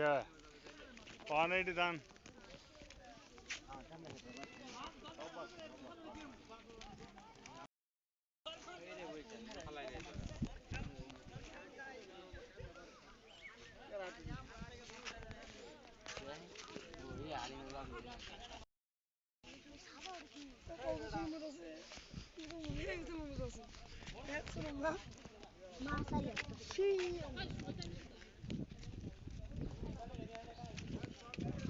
क्या पानी दान Masa yok. Şey.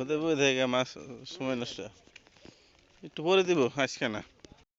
হতে বই থেকে মাছ সময় নষ্ট। একটু পরে দিব আজকে না।